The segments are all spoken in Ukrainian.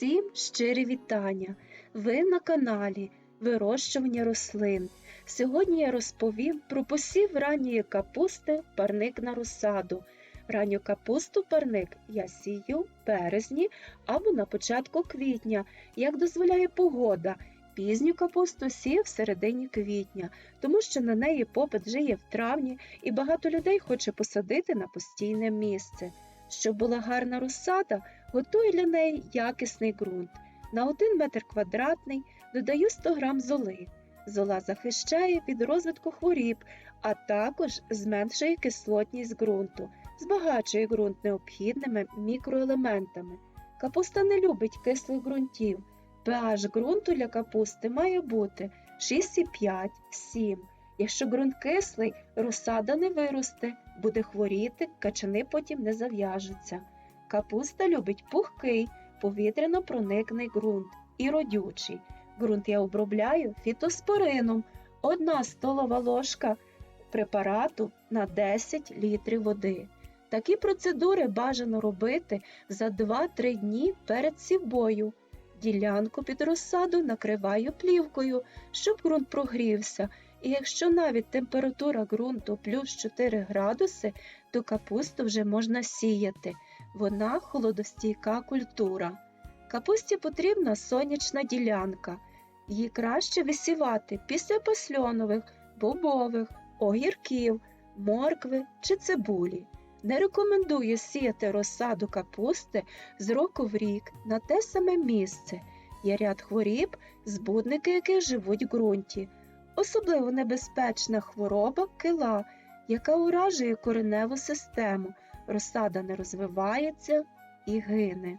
Всім щирі вітання! Ви на каналі Вирощування рослин. Сьогодні я розповім про посів ранньої капусти парник на розсаду. Ранню капусту парник я сію в березні або на початку квітня, як дозволяє погода. Пізню капусту сію в середині квітня, тому що на неї попит вже є в травні і багато людей хоче посадити на постійне місце. Щоб була гарна розсада, готую для неї якісний ґрунт. На 1 метр квадратний додаю 100 грам золи. Зола захищає від розвитку хворіб, а також зменшує кислотність ґрунту, збагачує ґрунт необхідними мікроелементами. Капуста не любить кислих ґрунтів. pH ґрунту для капусти має бути 6,5-7. Якщо ґрунт кислий, розсада не виросте, буде хворіти, качани потім не зав'яжуться. Капуста любить пухкий, повітряно проникний ґрунт і родючий. Ґрунт я обробляю фітоспорином 1 столова ложка препарату на 10 літрів води. Такі процедури бажано робити за 2-3 дні перед сівбою. Ділянку під розсаду накриваю плівкою, щоб ґрунт прогрівся, і якщо навіть температура ґрунту плюс 4 градуси, то капусту вже можна сіяти. Вона холодостійка культура. Капусті потрібна сонячна ділянка. Її краще висівати після пасльонових, бобових, огірків, моркви чи цибулі. Не рекомендую сіяти розсаду капусти з року в рік на те саме місце. Є ряд хворіб, збудники яких живуть в ґрунті. Особливо небезпечна хвороба кила, яка уражує кореневу систему, розсада не розвивається і гине.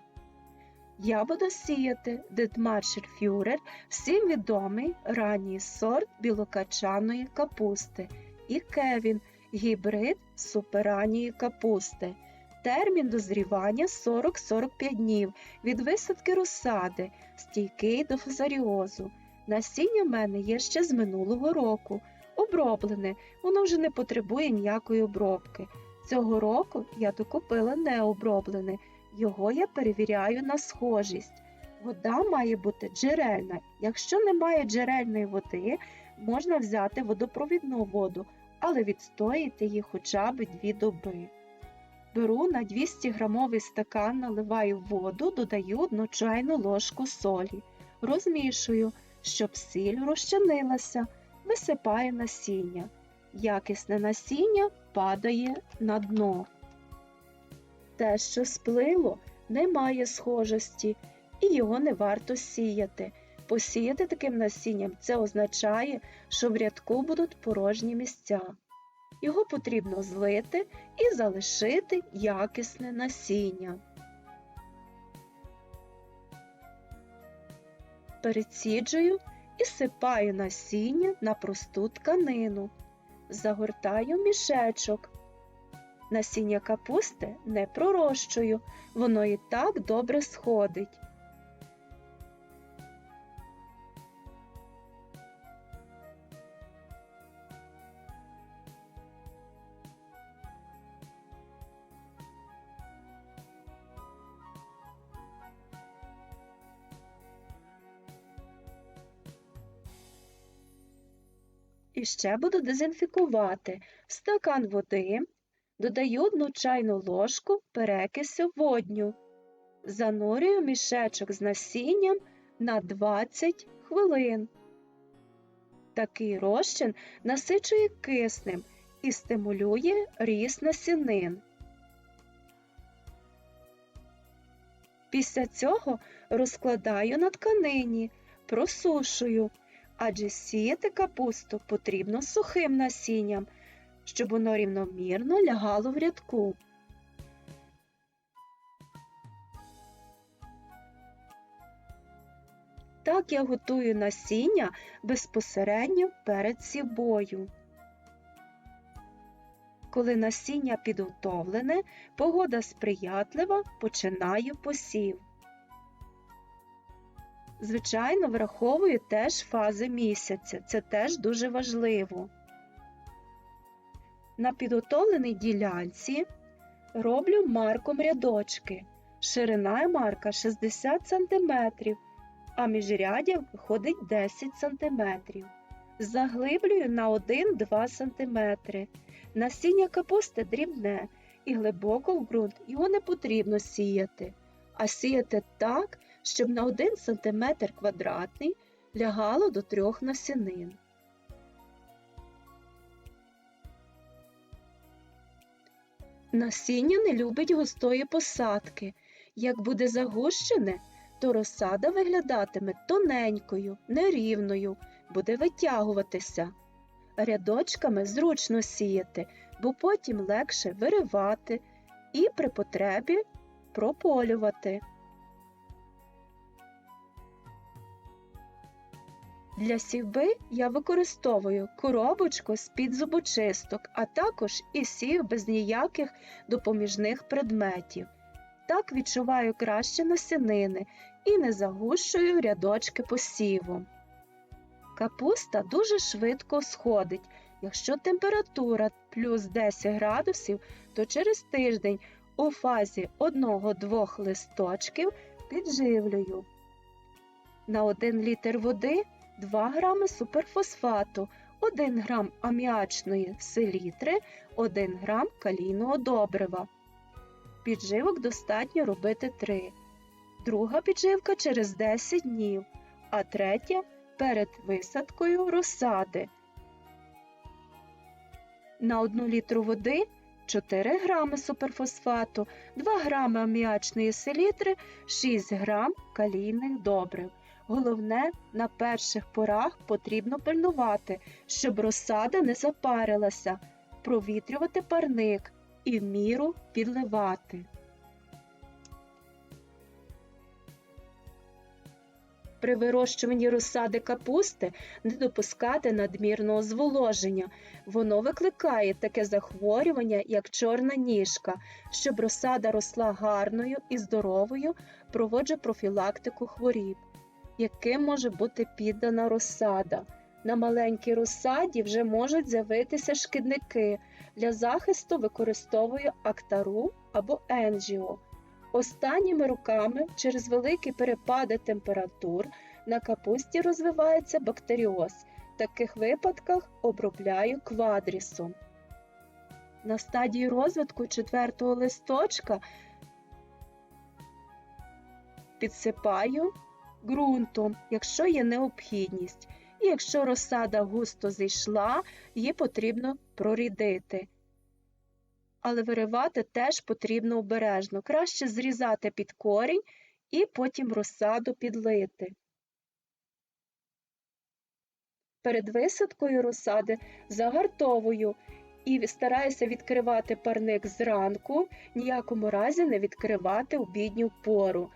Я буду сіяти Дитмаршер Фюрер, всім відомий ранній сорт білокачаної капусти, і Кевін гібрид суперанньої капусти. Термін дозрівання 40-45 днів від висадки розсади, стійкий до фузаріозу. Насіння в мене є ще з минулого року. Оброблене, воно вже не потребує ніякої обробки. Цього року я докупила необроблене, його я перевіряю на схожість. Вода має бути джерельна. Якщо немає джерельної води, можна взяти водопровідну воду, але відстояти її хоча б дві доби. Беру на 200 грамовий стакан, наливаю воду, додаю одну чайну ложку солі, розмішую, щоб сіль розчинилася, висипаю насіння. Якісне насіння падає на дно. Те, що сплило, не має схожості, і його не варто сіяти. Посіяти таким насінням це означає, що в рядку будуть порожні місця. Його потрібно злити і залишити якісне насіння. Переціджую і сипаю насіння на просту тканину. Загортаю мішечок. Насіння капусти не пророщую, воно і так добре сходить. І ще буду дезінфікувати в стакан води, додаю одну чайну ложку перекисю водню, занурюю мішечок з насінням на 20 хвилин. Такий розчин насичує киснем і стимулює ріст насінин. Після цього розкладаю на тканині, просушую адже сіяти капусту потрібно сухим насінням, щоб воно рівномірно лягало в рядку. Так я готую насіння безпосередньо перед сівбою. Коли насіння підготовлене, погода сприятлива, починаю посів. Звичайно, враховую теж фази місяця, це теж дуже важливо. На підготовленій ділянці роблю марком рядочки, Ширина марка 60 см, а міжрядя виходить 10 см. Заглиблюю на 1-2 см. Насіння капусти дрібне і глибоко в ґрунт його не потрібно сіяти, а сіяти так, щоб на 1 см квадратний лягало до трьох насінин. Насіння не любить густої посадки. Як буде загущене, то розсада виглядатиме тоненькою, нерівною, буде витягуватися. Рядочками зручно сіяти, бо потім легше виривати і при потребі прополювати. Для сівби я використовую коробочку з-під зубочисток, а також і сів без ніяких допоміжних предметів. Так відчуваю краще насінини і не загущую рядочки посіву. Капуста дуже швидко сходить. Якщо температура плюс 10 градусів, то через тиждень у фазі 1-2 листочків підживлюю. На 1 літр води 2 грами суперфосфату, 1 грам аміачної селітри, 1 грам калійного добрива. Підживок достатньо робити 3. Друга підживка через 10 днів, а третя перед висадкою розсади. На 1 літру води 4 грами суперфосфату, 2 грами аміачної селітри, 6 грам калійних добрив. Головне, на перших порах потрібно пильнувати, щоб розсада не запарилася, провітрювати парник і в міру підливати. При вирощуванні розсади капусти не допускати надмірного зволоження. Воно викликає таке захворювання, як чорна ніжка. Щоб розсада росла гарною і здоровою, проводжу профілактику хворіб. Яким може бути піддана розсада? На маленькій розсаді вже можуть з'явитися шкідники. Для захисту використовую актару або енжіо. Останніми роками через великі перепади температур на капусті розвивається бактеріоз. В таких випадках обробляю квадрісом. На стадії розвитку четвертого листочка підсипаю ґрунтом, якщо є необхідність. І якщо розсада густо зійшла, її потрібно прорідити. Але виривати теж потрібно обережно. Краще зрізати під корінь і потім розсаду підлити. Перед висадкою розсади загартовую і стараюся відкривати парник зранку, ніякому разі не відкривати обідню пору.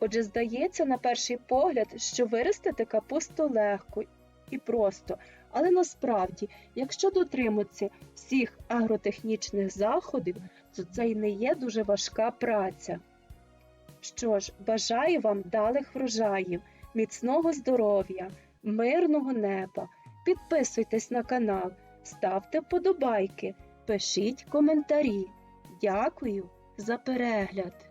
Отже, здається, на перший погляд, що виростити капусту легко і просто, але насправді, якщо дотриматися всіх агротехнічних заходів, то це й не є дуже важка праця. Що ж, бажаю вам далих врожаїв, міцного здоров'я, мирного неба. Підписуйтесь на канал, ставте вподобайки, пишіть коментарі. Дякую за перегляд!